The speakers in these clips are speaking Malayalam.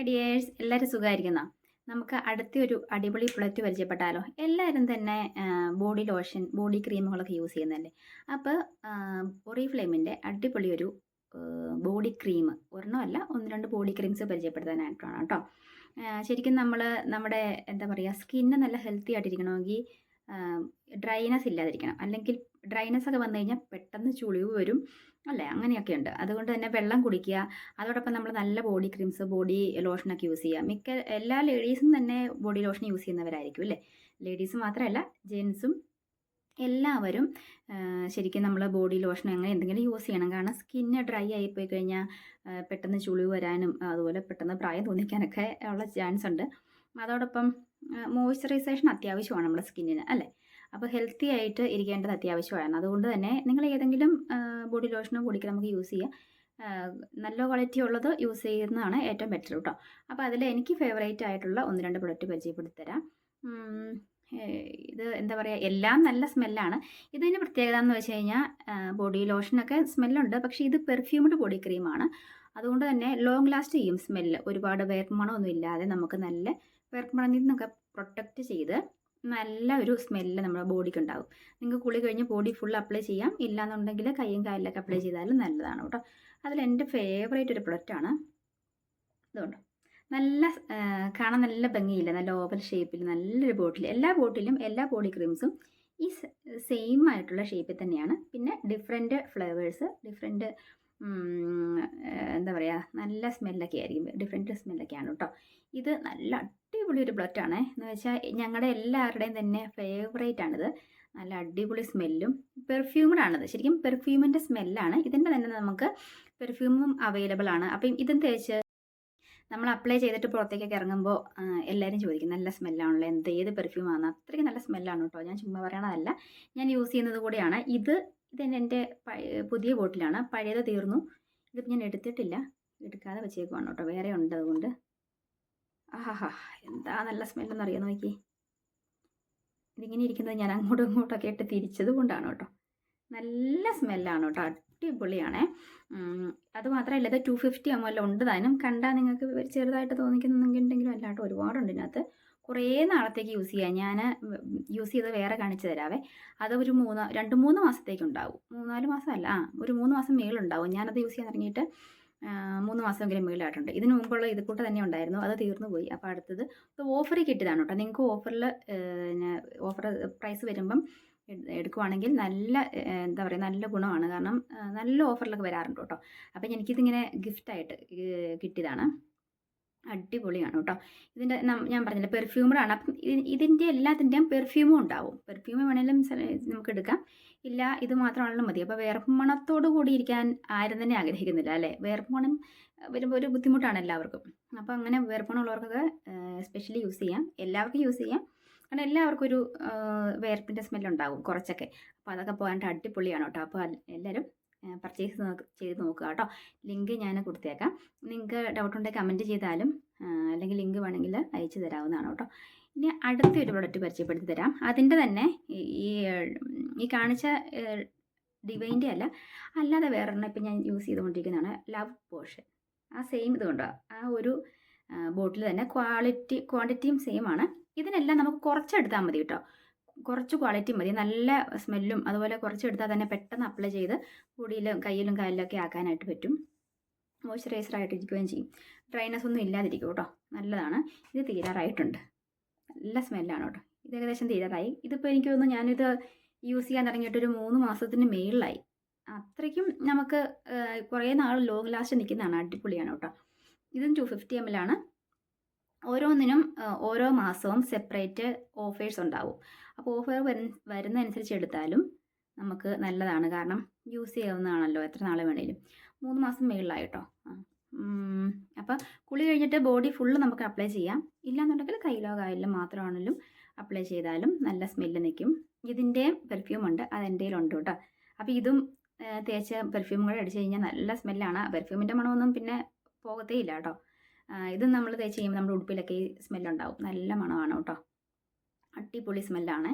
ഡിയേഴ്സ് എല്ലാവരും സുഖമായിരിക്കുന്ന നമുക്ക് അടുത്ത ഒരു അടിപൊളി പ്രൊഡക്റ്റ് പരിചയപ്പെട്ടാലോ? എല്ലാവരും തന്നെ ബോഡി ലോഷൻ ബോഡി ക്രീമുകളൊക്കെ യൂസ് ചെയ്യുന്നതല്ലേ അപ്പോൾ ഒറിഫ്ലെയിമിന്റെ അടിപൊളി ഒരു ബോഡി ക്രീം ഒരെണ്ണമല്ല ഒന്ന് രണ്ട് ബോഡി ക്രീംസ് പരിചയപ്പെടുത്താനായിട്ടാണ് കേട്ടോ. ശരിക്കും നമ്മൾ നമ്മുടെ എന്താ പറയുക സ്കിന്ന് നല്ല ഹെൽത്തി ആയിട്ടിരിക്കണമെങ്കിൽ ഡ്രൈനസ് ഇല്ലാതിരിക്കണം. അല്ലെങ്കിൽ ഡ്രൈനസ് ഒക്കെ വന്നു കഴിഞ്ഞാൽ പെട്ടെന്ന് ചുളിവ് വരും. അല്ലേ? അങ്ങനെയൊക്കെ ഉണ്ട് അതുകൊണ്ട് തന്നെ വെള്ളം കുടിക്കുക അതോടൊപ്പം നമ്മൾ നല്ല ബോഡി ക്രീംസ് ബോഡി ലോഷനൊക്കെ യൂസ് ചെയ്യുക. മിക്ക എല്ലാ ലേഡീസും തന്നെ ബോഡി ലോഷൻ യൂസ് ചെയ്യുന്നവരായിരിക്കും അല്ലേ? ലേഡീസ് മാത്രമല്ല ജെൻസും എല്ലാവരും ശരിക്കും നമ്മൾ ബോഡി ലോഷൻ അങ്ങനെ എന്തെങ്കിലും യൂസ് ചെയ്യണം. കാരണം സ്കിന്ന് ഡ്രൈ ആയിപ്പോയി കഴിഞ്ഞാൽ പെട്ടെന്ന് ചുളിവ് വരാനും അതുപോലെ പെട്ടെന്ന് പ്രായം തോന്നിക്കാനൊക്കെ ഉള്ള ചാൻസ് ഉണ്ട്. അതോടൊപ്പം മോയ്സ്ചറൈസേഷൻ അത്യാവശ്യമാണ് നമ്മുടെ സ്കിന്നിന് അല്ലേ? അപ്പോൾ ഹെൽത്തി ആയിട്ട് ഇരിക്കേണ്ടത് അത്യാവശ്യമാണ്. അതുകൊണ്ട് തന്നെ നിങ്ങൾ ഏതെങ്കിലും ബോഡി ലോഷനോ കൂടിക്ക് നമുക്ക് യൂസ് ചെയ്യാം. നല്ല ക്വാളിറ്റി ഉള്ളത് യൂസ് ചെയ്യുന്നതാണ് ഏറ്റവും ബെറ്റർ കേട്ടോ അപ്പോൾ അതിൽ എനിക്ക് ഫേവറേറ്റ് ആയിട്ടുള്ള ഒന്ന് രണ്ട് പ്രൊഡക്റ്റ് പരിചയപ്പെടുത്തരാം. ഇത് എന്താ പറയുക എല്ലാം നല്ല സ്മെല്ലാണ് ഇതിന്റെ പ്രത്യേകത എന്ന് വെച്ച് കഴിഞ്ഞാൽ ബോഡി ലോഷനൊക്കെ സ്മെല്ലുണ്ട് പക്ഷേ ഇത് പെർഫ്യൂംഡ് ബോഡി ക്രീമാണ് അതുകൊണ്ട് തന്നെ ലോങ് ലാസ്റ്റ് ചെയ്യും സ്മെല്ല് ഒരുപാട് വേർപ്പുമണമൊന്നും ഇല്ലാതെ നമുക്ക് നല്ല വേർപ്പുമണത്തിൽ നിന്നൊക്കെ പ്രൊട്ടക്റ്റ് ചെയ്ത് നല്ല ഒരു സ്മെല്ല് നമ്മുടെ ബോഡിക്ക് ഉണ്ടാകും നിങ്ങൾക്ക് കുളി കഴിഞ്ഞ് ബോഡി ഫുൾ അപ്ലൈ ചെയ്യാം. ഇല്ലാന്നുണ്ടെങ്കിൽ കയ്യും കാലിലൊക്കെ അപ്ലൈ ചെയ്താലും നല്ലതാണ് കേട്ടോ. അതിൽ എന്റെ ഫേവറേറ്റ് ഒരു പ്രൊഡക്റ്റാണ് ഇതുകൊണ്ട് നല്ല കാണാൻ നല്ല ഭംഗിയില്ല. നല്ല ഓവൽ ഷേപ്പിൽ നല്ലൊരു ബോട്ടിൽ എല്ലാ ബോട്ടിലും എല്ലാ ബോഡി ക്രീംസും ഈ സെയിം ആയിട്ടുള്ള ഷേപ്പിൽ തന്നെയാണ്. പിന്നെ ഡിഫറെന്റ് ഫ്ലേവേഴ്സ് ഡിഫറെന്റ് എന്താ പറയുക നല്ല സ്മെല്ലൊക്കെ ആയിരിക്കും. ഡിഫറെന്റ് സ്മെല്ലൊക്കെയാണ് കേട്ടോ. ഇത് നല്ല അടിപൊളി ഒരു പ്രൊഡക്റ്റാണ് എന്ന് വെച്ചാൽ ഞങ്ങളുടെ എല്ലാവരുടെയും തന്നെ ഫേവറേറ്റ് ആണിത്. നല്ല അടിപൊളി സ്മെല്ലും പെർഫ്യൂമഡാണിത് ശരിക്കും പെർഫ്യൂമിന്റെ സ്മെല്ലാണ് ഇതിന്റെ തന്നെ നമുക്ക് പെർഫ്യൂമും അവൈലബിൾ ആണ്. അപ്പം ഇതും തേച്ച് നമ്മൾ അപ്ലൈ ചെയ്തിട്ട് പുറത്തേക്കൊക്കെ ഇറങ്ങുമ്പോൾ എല്ലാവരും ചോദിക്കും നല്ല സ്മെല്ലാണല്ലോ എന്ത് ഏത് പെർഫ്യൂമാണ് അത്രയ്ക്ക് നല്ല സ്മെല്ലാണ് കേട്ടോ ഞാൻ ചുമ്മാ പറയണതല്ല. ഞാൻ യൂസ് ചെയ്യുന്നത് കൂടിയാണ്. ഇത് ഇത് എന്റെ പുതിയ ബോട്ടിലാണ്. പഴയത് തീർന്നു. ഇതിപ്പോൾ ഞാൻ എടുത്തിട്ടില്ല. എടുക്കാതെ വെച്ചേക്കുവാണ് കേട്ടോ വേറെ ഉണ്ട് അതുകൊണ്ട്. ആഹാ എന്താ നല്ല സ്മെല്ലെന്ന് അറിയാൻ നോക്കി ഇതിങ്ങനെ ഇരിക്കുന്നത് ഞാൻ അങ്ങോട്ടും ഇങ്ങോട്ടൊക്കെ ഇട്ട് തിരിച്ചത് കൊണ്ടാണ് കേട്ടോ നല്ല സ്മെല്ലാണ് കേട്ടോ അടിപൊളിയാണേ. അത് മാത്രമല്ല ഇത് ടു ഫിഫ്റ്റി എം ഉണ്ട് താനും. കണ്ടാൽ നിങ്ങൾക്ക് ചെറുതായിട്ട് തോന്നിക്കുന്നുണ്ടെങ്കിലും അല്ലാണ്ട് ഒരുപാടുണ്ട് ഇതിനകത്ത്. കുറേ നാളത്തേക്ക് യൂസ് ചെയ്യാം. ഞാൻ യൂസ് ചെയ്ത് വേറെ കാണിച്ചു തരാവേ. അത് ഒരു മൂന്ന് രണ്ട് മൂന്ന് മാസത്തേക്ക് ഉണ്ടാവും. മൂന്നാൽ മാസമല്ല ആ ഒരു മൂന്ന് മാസം മേളുണ്ടാവും ഞാനത് യൂസ് ചെയ്യാൻ തുടങ്ങിയിട്ട് മൂന്ന് മാസമെങ്കിലും മേളിലായിട്ടുണ്ട്. ഇതിന് മുമ്പുള്ള ഇത് കൂട്ട് തന്നെ ഉണ്ടായിരുന്നു. അത് തീർന്നു പോയി. അപ്പോൾ അടുത്തത് ഇത് ഓഫറിൽ കിട്ടിയതാണ് കേട്ടോ. നിങ്ങൾക്ക് ഓഫറിൽ ഓഫർ പ്രൈസ് വരുമ്പം എടുക്കുവാണെങ്കിൽ നല്ല എന്താ പറയുക നല്ല ഗുണമാണ്. കാരണം നല്ല ഓഫറിലൊക്കെ വരാറുണ്ട് കേട്ടോ. അപ്പം എനിക്കിതിങ്ങനെ ഗിഫ്റ്റായിട്ട് കിട്ടിയതാണ്. അടിപൊളിയാണ് കേട്ടോ. ഇതിന്റെ ഞാൻ പറഞ്ഞില്ല പെർഫ്യൂമറാണ്. അപ്പം ഇതിന്റെ എല്ലാത്തിന്റെയും പെർഫ്യൂമും ഉണ്ടാവും. പെർഫ്യൂം വേണേലും നമുക്ക് എടുക്കാം. ഇല്ല ഇത് മാത്രമാണെങ്കിലും മതി. അപ്പോൾ വേർപ്പുമണത്തോടു കൂടി ഇരിക്കാൻ ആരും തന്നെ ആഗ്രഹിക്കുന്നില്ല അല്ലേ? വേർപ്പുമണം വരുമ്പോൾ ഒരു ബുദ്ധിമുട്ടാണ് എല്ലാവർക്കും. അപ്പോൾ അങ്ങനെ വേർപ്പണുള്ളവർക്കൊക്കെ സ്പെഷ്യലി യൂസ് ചെയ്യാം. എല്ലാവർക്കും യൂസ് ചെയ്യാം. കാരണം എല്ലാവർക്കും ഒരു വേർപ്പിന്റെ സ്മെല്ലുണ്ടാവും കുറച്ചൊക്കെ. അപ്പോൾ അതൊക്കെ പോകാനായിട്ട് അടിപൊളിയാണ് കേട്ടോ. അപ്പോൾ എല്ലാവരും പർച്ചേസ് ചെയ്ത് നോക്കുക കേട്ടോ. ലിങ്ക് ഞാൻ കൊടുത്തേക്കാം. നിങ്ങൾക്ക് ഡൗട്ട് ഉണ്ടെങ്കിൽ കമന്റ് ചെയ്താലും അല്ലെങ്കിൽ ലിങ്ക് വേണമെങ്കിൽ അയച്ചു തരാവുന്നതാണ് കേട്ടോ. ഇനി അടുത്ത ഒരു പ്രൊഡക്റ്റ് പരിചയപ്പെടുത്തി തരാം. അതിന്റെ തന്നെ ഈ- ഈ ഈ കാണിച്ച ഡിവൈന്റെ അല്ല. അല്ലാതെ വേറൊരെണ്ണം ഇപ്പം ഞാൻ യൂസ് ചെയ്തുകൊണ്ടിരിക്കുന്നതാണ് ലവ് പോഷൻ ആ സെയിം ഇതുകൊണ്ടോ ആ ഒരു ബോട്ടിൽ തന്നെ. ക്വാളിറ്റി ക്വാണ്ടിറ്റിയും സെയിം ആണ്. ഇതിനെല്ലാം നമുക്ക് കുറച്ചെടുത്താൽ മതി കേട്ടോ. കുറച്ച് ക്വാളിറ്റി മതി. നല്ല സ്മെല്ലും അതുപോലെ കുറച്ചെടുത്താൽ തന്നെ പെട്ടെന്ന് അപ്ലൈ ചെയ്ത് പൊടിയിലും കയ്യിലും കാലിലൊക്കെ ആക്കാനായിട്ട് പറ്റും. മോയ്സ്ചറൈസർ ആയിട്ട് ഇരിക്കുകയും ചെയ്യും. ഡ്രൈനസ് ഒന്നും ഇല്ലാതിരിക്കും കേട്ടോ. നല്ലതാണ്. ഇത് തീരാറായിട്ടുണ്ട്. നല്ല സ്മെല്ലാണ് കേട്ടോ. ഇത് ഏകദേശം തീരാറായി. ഇതിപ്പോൾ എനിക്ക് തോന്നുന്നു ഞാനിത് യൂസ് ചെയ്യാൻ തുടങ്ങിയിട്ടൊരു മൂന്ന് മാസത്തിന് മേളിലായി. അത്രയ്ക്കും നമുക്ക് കുറേ നാൾ ലോങ് ലാസ്റ്റ് നിൽക്കുന്നതാണ്. അടിപൊളിയാണ് കേട്ടോ. ഇതും ടു ഫിഫ്റ്റി എം ആണ്. ഓരോന്നിനും ഓരോ മാസവും സെപ്പറേറ്റ് ഓഫേഴ്സ് ഉണ്ടാവും. അപ്പോൾ ഓഫർ വരുന്ന വരുന്നതനുസരിച്ച് എടുത്താലും നമുക്ക് നല്ലതാണ്. കാരണം യൂസ് ചെയ്യാവുന്നതാണല്ലോ എത്ര നാൾ വേണേലും. മൂന്ന് മാസം മേളിലായിട്ടോ? അപ്പോൾ കുളി കഴിഞ്ഞിട്ട് ബോഡി ഫുള്ള് നമുക്ക് അപ്ലൈ ചെയ്യാം. ഇല്ലാന്നുണ്ടെങ്കിൽ കയ്യിലോ കായലിലും മാത്രമാണെങ്കിലും അപ്ലൈ ചെയ്താലും നല്ല സ്മെല്ല് നിൽക്കും. ഇതിന്റെ പെർഫ്യൂം ഉണ്ട്. അത് എന്റെ കയ്യിലുണ്ട് കേട്ടോ. അപ്പോൾ ഇതും തേച്ച പെർഫ്യൂം കൂടെ അടിച്ച് കഴിഞ്ഞാൽ നല്ല സ്മെല്ലാണ് പെർഫ്യൂമിന്റെ മണമൊന്നും പിന്നെ പോകത്തേ ഇല്ല കേട്ടോ. ഇതും നമ്മൾ തേച്ച് കഴിയുമ്പോൾ നമ്മുടെ ഉടുപ്പിലൊക്കെ ഈ സ്മെല്ലുണ്ടാവും. നല്ല മണമാണ് കേട്ടോ. അടിപൊളി സ്മെല്ലാണ്.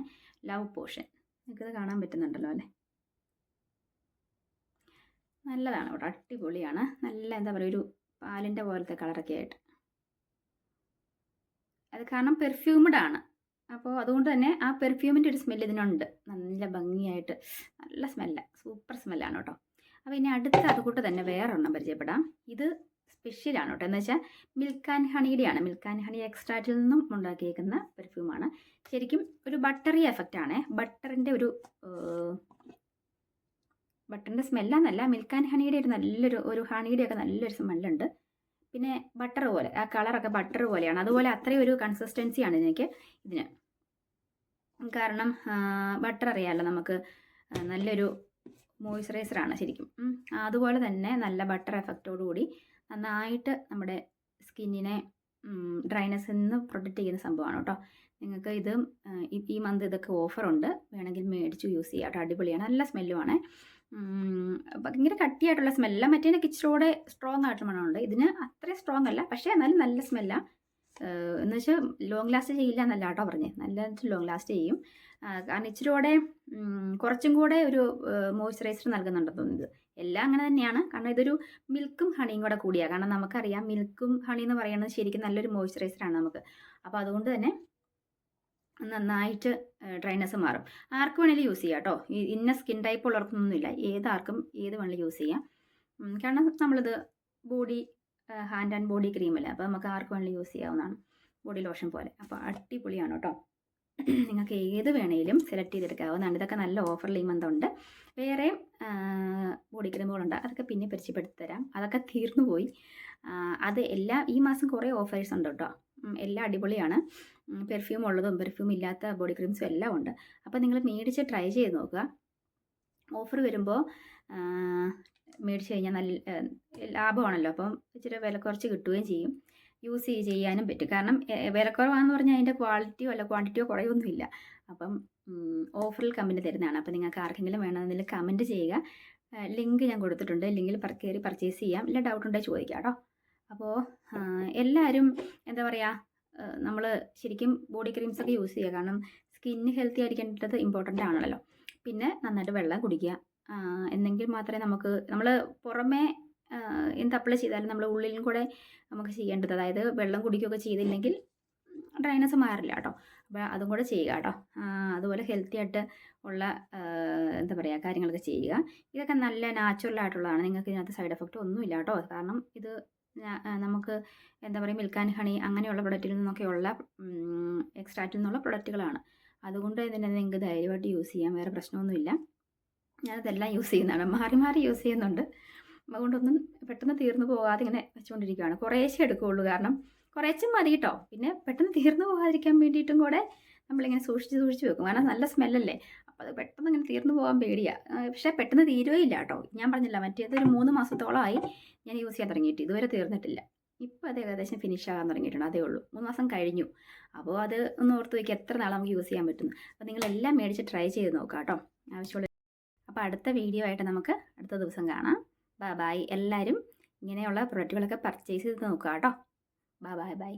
ലവ് പോഷൻ നിങ്ങൾക്കിത് കാണാൻ പറ്റുന്നുണ്ടല്ലോ അല്ലേ? നല്ലതാണ് കേട്ടോ. അടിപൊളിയാണ്. നല്ല എന്താ പറയുക ഒരു പാലിന്റെ പോലത്തെ കളറൊക്കെ ആയിട്ട്. അത് കാരണം പെർഫ്യൂംഡ് ആണ്. അപ്പോൾ അതുകൊണ്ട് തന്നെ ആ പെർഫ്യൂമിന്റെ ഒരു സ്മെല്ല് ഇതിനുണ്ട്. നല്ല ഭംഗിയായിട്ട് നല്ല സ്മെല്ല സൂപ്പർ സ്മെല്ലാണ് കേട്ടോ. അപ്പോൾ ഇനി അടുത്ത അതുകൂട്ട് തന്നെ വേറെ ഒരെണ്ണം പരിചയപ്പെടാം. ഇത് സ്പെഷ്യലാണ് കേട്ടോ. എന്ന് വെച്ചാൽ മിൽക്ക് ആൻഡ് ഹണിയുടെയാണ് മിൽക്ക് ആൻഡ് ഹണി എക്സ്ട്രാറ്റിൽ നിന്നും ഉണ്ടാക്കിയേക്കുന്ന പെർഫ്യൂമാണ് ശരിക്കും ഒരു ബട്ടറി എഫക്റ്റ് ആണ്. ബട്ടറിന്റെ ഒരു ബട്ടറിന്റെ സ്മെല്ലാന്നല്ല മിൽക്ക് ആൻഡ് ഹണിയുടെ ഒരു നല്ലൊരു ഒരു ഹണിയുടെ ഒക്കെ നല്ലൊരു സ്മെല്ലുണ്ട് പിന്നെ ബട്ടർ പോലെ ആ കളറൊക്കെ ബട്ടർ പോലെയാണ്. അതുപോലെ അത്രയും ഒരു കൺസിസ്റ്റൻസിയാണ് ഇതിനൊക്കെ ഇതിന്. കാരണം ബട്ടർ അറിയാമല്ലോ നമുക്ക് നല്ലൊരു മോയ്സ്ചറൈസറാണ് ശരിക്കും. അതുപോലെ തന്നെ നല്ല ബട്ടർ എഫക്റ്റോടു കൂടി നന്നായിട്ട് നമ്മുടെ സ്കിന്നിനെ ഡ്രൈനെസ്സിൽ നിന്ന് പ്രൊട്ടക്റ്റ് ചെയ്യുന്ന സംഭവമാണ് കേട്ടോ. നിങ്ങൾക്ക് ഇത് ഈ- മന്ത് ഇതൊക്കെ ഓഫറുണ്ട് വേണമെങ്കിൽ മേടിച്ച് യൂസ് ചെയ്യാം കേട്ടോ. അടിപൊളിയാണ്. നല്ല സ്മെല്ലുമാണ് ഭയങ്കര കട്ടിയായിട്ടുള്ള സ്മെല്ല മറ്റേതിനൊക്കെ ഇച്ചിരൂടെ സ്ട്രോങ് ആയിട്ടുള്ള മണമുണ്ട്. ഇതിന് അത്ര സ്ട്രോങ് അല്ല. പക്ഷേ എന്നാലും നല്ല സ്മെല്ലാണ് എന്ന് വെച്ചാൽ ലോങ് ലാസ്റ്റ് ചെയ്യില്ല എന്നല്ല കേട്ടോ പറഞ്ഞേ. നല്ല ലോങ് ലാസ്റ്റ് ചെയ്യും. കാരണം ഇച്ചിരൂടെ കുറച്ചും കൂടെ ഒരു മോയ്സ്ചറൈസർ നൽകുന്നുണ്ടെന്ന് തോന്നുന്നത് എല്ലാം അങ്ങനെ തന്നെയാണ്. കാരണം ഇതൊരു മിൽക്കും ഹണിയും കൂടെ കൂടിയാണ് കാരണം നമുക്കറിയാം മിൽക്കും ഹണി എന്ന് പറയുന്നത് ശരിക്കും നല്ലൊരു മോയ്സ്ചറൈസറാണ് നമുക്ക്. അപ്പോൾ അതുകൊണ്ട് തന്നെ നന്നായിട്ട് ഡ്രൈനസ് മാറും. ആർക്ക് വേണേലും യൂസ് ചെയ്യാം കേട്ടോ. ഇന്ന സ്കിൻ ടൈപ്പ് ഉള്ളവർക്കൊന്നുമില്ല. ഏതാർക്കും ഏത് വേണേലും യൂസ് ചെയ്യാം. കാരണം നമ്മളിത് ബോഡി ഹാൻഡ് ആൻഡ് ബോഡി ക്രീമല്ലേ അപ്പോൾ നമുക്ക് ആർക്ക് വേണേലും യൂസ് ചെയ്യാവുന്നതാണ്. ബോഡി ലോഷൻ പോലെ. അപ്പോൾ അടിപൊളിയാണ് കേട്ടോ. നിങ്ങൾക്ക് ഏത് വേണേലും സെലക്ട് ചെയ്തെടുക്കാവുന്നതാണ്. ഇതൊക്കെ നല്ല ഓഫറിൽ ഈ മന്ത് ഉണ്ട്. വേറെ പോലുണ്ട്. അതൊക്കെ പിന്നെ പരിചയപ്പെടുത്തി തരാം അതൊക്കെ തീർന്നു പോയി. അത് എല്ലാ ഈ മാസം കുറേ ഓഫേഴ്സ് ഉണ്ട് കേട്ടോ. എല്ലാം അടിപൊളിയാണ്. പെർഫ്യൂം ഉള്ളതും പെർഫ്യൂം ഇല്ലാത്ത ബോഡി ക്രീംസും എല്ലാം ഉണ്ട്. അപ്പോൾ നിങ്ങൾ മേടിച്ച് ട്രൈ ചെയ്ത് നോക്കുക. ഓഫർ വരുമ്പോൾ മേടിച്ച് കഴിഞ്ഞാൽ നല്ല ലാഭമാണല്ലോ. അപ്പം ഇച്ചിരി വില കുറച്ച് കിട്ടുകയും ചെയ്യും. യൂസ് ചെയ്യ- ചെയ്യാനും പറ്റും. കാരണം വിലക്കുറവാണെന്ന് പറഞ്ഞാൽ അതിന്റെ ക്വാളിറ്റിയോ അല്ല ക്വാണ്ടിറ്റിയോ കുറയൊന്നുമില്ല. അപ്പം ഓഫറിൽ കമ്പനി തരുന്നതാണ്. അപ്പം നിങ്ങൾക്ക് ആർക്കെങ്കിലും വേണമെന്നുണ്ടെങ്കിൽ കമന്റ് ചെയ്യുക. ലിങ്ക് ഞാൻ കൊടുത്തിട്ടുണ്ട്. ലിങ്കിൽ കയറി പർച്ചേസ് ചെയ്യാം. ഇല്ല ഡൗട്ട് ഉണ്ടെങ്കിൽ ചോദിക്കാം കേട്ടോ. അപ്പോൾ എല്ലാവരും എന്താ പറയുക നമ്മൾ ശരിക്കും ബോഡി ക്രീംസ് ഒക്കെ യൂസ് ചെയ്യുക. കാരണം സ്കിന്ന് ഹെൽത്തി ആയിരിക്കേണ്ടത് ഇമ്പോർട്ടന്റ് ആണല്ലോ. പിന്നെ നന്നായിട്ട് വെള്ളം കുടിക്കുക. എന്നെങ്കിൽ മാത്രമേ നമുക്ക് നമ്മൾ പുറമേ എന്ത് അപ്ലൈ ചെയ്താലും നമ്മൾ ഉള്ളിലും കൂടെ നമുക്ക് ചെയ്യേണ്ടത്. അതായത് വെള്ളം കുടിക്കുകയൊക്കെ ചെയ്തില്ലെങ്കിൽ ഡ്രൈനസ് മാറില്ല കേട്ടോ. അപ്പോൾ അതും കൂടെ ചെയ്യുക കേട്ടോ. അതുപോലെ ഹെൽത്തി ആയിട്ട് ഉള്ള എന്താ പറയുക കാര്യങ്ങളൊക്കെ ചെയ്യുക. ഇതൊക്കെ നല്ല നാച്ചുറൽ ആയിട്ടുള്ളതാണ്. നിങ്ങൾക്ക് ഇതിനകത്ത് സൈഡ് എഫക്റ്റ് ഒന്നുമില്ല കേട്ടോ. കാരണം ഇത് നമുക്ക് എന്താ പറയുക മിൽക്ക് ആൻഡ് ഹണി അങ്ങനെയുള്ള പ്രൊഡക്റ്റിൽ നിന്നൊക്കെയുള്ള എക്സ്ട്രാക്റ്റിൽ നിന്നുള്ള പ്രൊഡക്റ്റുകളാണ് അതുകൊണ്ട് ഇതിനെ നിങ്ങൾക്ക് ധൈര്യമായിട്ട് യൂസ് ചെയ്യാം. വേറെ പ്രശ്നമൊന്നുമില്ല ഞാനതെല്ലാം യൂസ് ചെയ്യുന്നതാണ്. മാറി മാറി യൂസ് ചെയ്യുന്നുണ്ട്. അതുകൊണ്ടൊന്നും പെട്ടെന്ന് തീർന്നു പോകാതെ ഇങ്ങനെ വെച്ചുകൊണ്ടിരിക്കുകയാണ് കുറേശ്ശേ എടുക്കുകയുള്ളൂ കാരണം കുറേശ്ശെ മതി കേട്ടോ പിന്നെ പെട്ടെന്ന് തീർന്നു പോകാതിരിക്കാൻ വേണ്ടിയിട്ടും കൂടെ നമ്മളിങ്ങനെ സൂക്ഷിച്ച് സൂക്ഷിച്ച് വെക്കും. കാരണം നല്ല സ്മെല്ലല്ലേ. അപ്പോൾ അത് പെട്ടെന്ന് ഇങ്ങനെ തീർന്നു പോകാൻ പേടിയാണ് പക്ഷേ പെട്ടെന്ന് തീരുകയില്ല കേട്ടോ. ഞാൻ പറഞ്ഞില്ല മറ്റേതൊരു മൂന്ന് മാസത്തോളമായി ഞാൻ യൂസ് ചെയ്യാൻ തുടങ്ങിയിട്ട്. ഇതുവരെ തീർന്നിട്ടില്ല. ഇപ്പോൾ അത് ഏകദേശം ഫിനിഷ് ആകാൻ തുടങ്ങിയിട്ടുണ്ട്. അതേ ഉള്ളൂ. മൂന്ന് മാസം കഴിഞ്ഞു. അപ്പോൾ അത് ഒന്ന് ഓർത്ത് വയ്ക്കുക എത്ര നാൾ നമുക്ക് യൂസ് ചെയ്യാൻ പറ്റുന്നു അപ്പോൾ നിങ്ങളെല്ലാം മേടിച്ച് ട്രൈ ചെയ്ത് നോക്കുക കേട്ടോ. ആവശ്യമുള്ള അപ്പോൾ അടുത്ത വീഡിയോ ആയിട്ട് നമുക്ക് അടുത്ത ദിവസം കാണാം. ബൈ ബായ് എല്ലാവരും ഇങ്ങനെയുള്ള പ്രൊഡക്റ്റുകളൊക്കെ പർച്ചേസ് ചെയ്ത് നോക്കുക കേട്ടോ. Bye bye bye